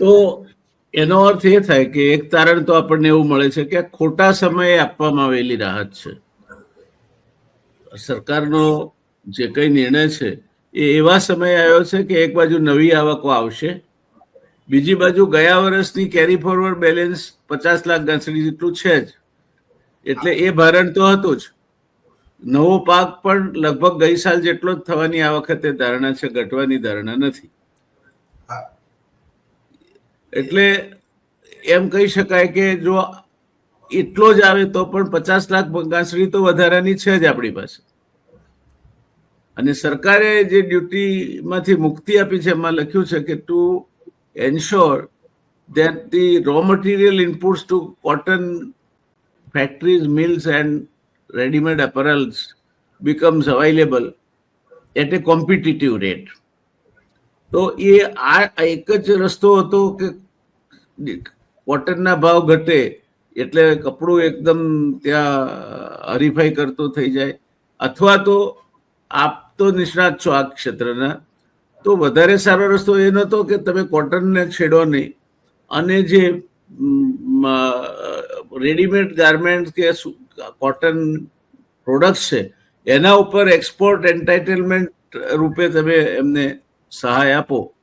તો એનો અર્થ એ થાય કે એક તારણ તો આપણને એવું મળે છે કે ખોટા સમયે આપવામાં આવેલી રાહત છે. સરકારનો જે કઈ નિર્ણય છે એ એવા સમયે આવ્યો છે કે એક બાજુ નવી આવકો આવશે, બીજી બાજુ ગયા વર્ષની કેરી ફોરવર્ડ બેલેન્સ પચાસ લાખ ઘાસડી જેટલું છે જ. એટલે એ ભારણ તો હતું જ. નવો પાક પણ લગભગ ગઈ સાલ જેટલો જ થવાની આ વખતે ધારણા છે, ઘટવાની ધારણા નથી. એટલે એમ કહી શકાય કે જો એટલો જ આવે તો પણ પચાસ લાખ ઘાસડી તો વધારાની છે જ આપણી પાસે અને સરકારે જે ડ્યુટીમાંથી મુક્તિ આપી છે એમાં લખ્યું છે કે to ensure that the raw material inputs to cotton factories, mills, and ready-made apparels becomes available at a competitive rate. તો એ આ એક જ રસ્તો હતો કે કોટનના ભાવ ઘટે એટલે કપડું એકદમ ત્યાં હરીફાઈ કરતો થઈ જાય. અથવા તો આપ તો નિષ્ણાત છો આ ક્ષેત્રના. તો વધારે સારો રસ્તો એ નહોતો કે તમે કોટનને છેડો નહીં. અને જે રેડીમેડ ગાર્મેન્ટ કે કોટન પ્રોડક્ટ્સ છે, એના ઉપર એક્સપોર્ટ એન્ટાઇટલમેન્ટ રૂપે તમે એમને સહાય આપો.